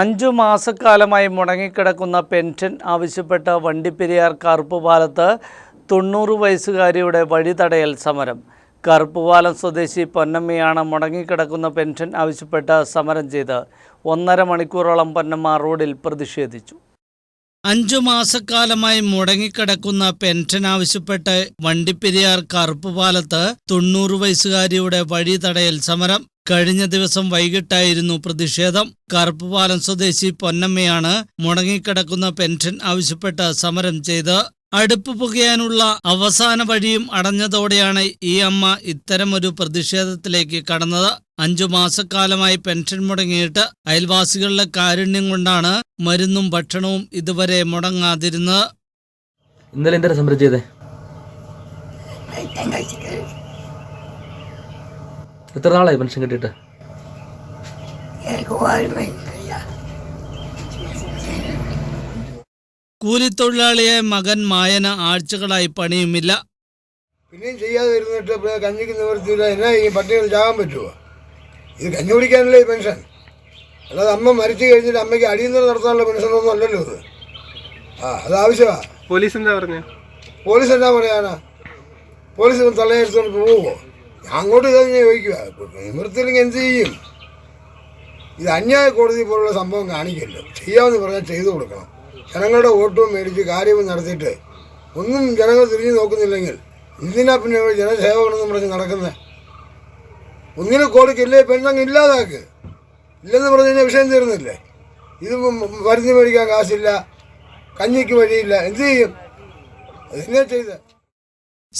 അഞ്ചു മാസക്കാലമായി മുടങ്ങിക്കിടക്കുന്ന pension ആവശ്യപ്പെട്ട വണ്ടിപ്പെരിയാർ കറുപ്പുപാലത്ത് തൊണ്ണൂറ് വയസ്സുകാരിയുടെ വഴിതടയൽ സമരം. കറുപ്പുപാലം സ്വദേശി പൊന്നമ്മയാണ് മുടങ്ങിക്കിടക്കുന്ന പെൻഷൻ ആവശ്യപ്പെട്ട് സമരം ചെയ്ത് ഒന്നര മണിക്കൂറോളം പൊന്നമ്മ റോഡിൽ പ്രതിഷേധിച്ചു. അഞ്ചു മാസക്കാലമായി മുടങ്ങിക്കിടക്കുന്ന പെൻഷൻ ആവശ്യപ്പെട്ട് വണ്ടിപ്പെരിയാർ കറുപ്പുപാലത്ത് തൊണ്ണൂറ് വയസ്സുകാരിയുടെ വഴി തടയൽ സമരം കഴിഞ്ഞ ദിവസം വൈകിട്ടായിരുന്നു പ്രതിഷേധം. കറുപ്പുപാലം സ്വദേശി പൊന്നമ്മയാണ് മുടങ്ങിക്കിടക്കുന്ന പെൻഷൻ ആവശ്യപ്പെട്ട് സമരം ചെയ്ത് അടുപ്പ് പുകയാനുള്ള അവസാന വഴിയും അടഞ്ഞതോടെയാണ് ഈ അമ്മ ഇത്തരമൊരു പ്രതിഷേധത്തിലേക്ക് കടന്നത്. അഞ്ചു മാസക്കാലമായി പെൻഷൻ മുടങ്ങിയിട്ട് അയൽവാസികളുടെ കാരുണ്യം കൊണ്ടാണ് മരുന്നും ഭക്ഷണവും ഇതുവരെ മുടങ്ങാതിരുന്നത്. ഇന്നലെ എന്താണ് സമരം ചെയ്തേ? എത്ര നാളായി പെൻഷൻ കിട്ടിയിട്ട്? കൂലിത്തൊഴിലാളിയെ മകൻ മായന ആഴ്ചകളായി പണിയുമില്ല. പിന്നെയും ചെയ്യാതെ ഇരുന്നിട്ട് കഞ്ഞിക്ക് നിവർത്തിയില്ല എന്നാ ഈ പട്ടികൾ ചാകാൻ പറ്റുമോ ഇത് കഞ്ഞി കുടിക്കാനല്ലേ ഈ പെൻഷൻ? അല്ലാതെ അമ്മ മരിച്ചു കഴിഞ്ഞിട്ട് അമ്മയ്ക്ക് അടിയന്തര നടത്താനുള്ള പെൻഷനൊന്നും അല്ലല്ലോ ഇത്. ആ അത് ആവശ്യമാ. പോലീസ് എന്താ പറഞ്ഞു? പോലീസ് എന്താ പറയാനാ? പോലീസ് തള്ളയെടുത്തോണ്ട് പോവുമോ ഞാൻ അങ്ങോട്ട് തന്നെ ചോദിക്കുക നിവൃത്തിയില്ലെങ്കിൽ എന്ത് ചെയ്യും? ഇത് അന്യായ കോടതി പോലുള്ള സംഭവം കാണിക്കല്ലോ ചെയ്യാമെന്ന് പറഞ്ഞാൽ ചെയ്തു കൊടുക്കണം. ജനങ്ങളുടെ വോട്ടും മേടിച്ച് കാര്യവും നടത്തിയിട്ട് ഒന്നും ജനങ്ങൾ തിരിഞ്ഞു നോക്കുന്നില്ലെങ്കിൽ എന്തിനാ പിന്നെ ജനസേവകനെന്ന് പറഞ്ഞ് നടക്കുന്നത് ഒന്നിനെ കോടിക്കില്ലേ? പെണ്ണങ്ങ് ഇല്ലാതാക്ക്? ഇല്ലെന്ന് പറഞ്ഞു കഴിഞ്ഞാൽ വിഷയം തീർന്നില്ലേ? ഇത് മരുന്ന് മേടിക്കാൻ കാശില്ല. കഞ്ഞിക്ക് വഴിയില്ല. എന്ത് ചെയ്യും? അതിനെ ചെയ്ത്?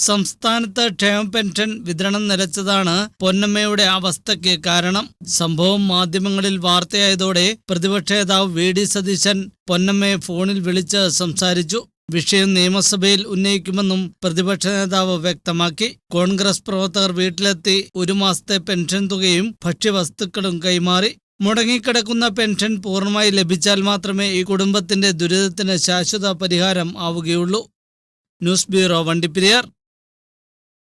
സംസ്ഥാനത്ത് ക്ഷേമ പെൻഷൻ വിതരണം നിലച്ചതാണ് പൊന്നമ്മയുടെ അവസ്ഥയ്ക്ക് കാരണം. സംഭവം മാധ്യമങ്ങളിൽ വാർത്തയായതോടെ പ്രതിപക്ഷ നേതാവ് വി ഡി സതീശൻ പൊന്നമ്മയെ ഫോണിൽ വിളിച്ച് സംസാരിച്ചു. വിഷയം നിയമസഭയിൽ ഉന്നയിക്കുമെന്നും പ്രതിപക്ഷ നേതാവ് വ്യക്തമാക്കി. കോൺഗ്രസ് പ്രവർത്തകർ വീട്ടിലെത്തി ഒരു മാസത്തെ പെൻഷൻ തുകയും ഭക്ഷ്യവസ്തുക്കളും കൈമാറി. മുടങ്ങിക്കിടക്കുന്ന പെൻഷൻ പൂർണമായി ലഭിച്ചാൽ മാത്രമേ ഈ കുടുംബത്തിന്റെ ദുരിതത്തിന് ശാശ്വത പരിഹാരം ആവുകയുള്ളൂ. News bureau Vandiperiyar.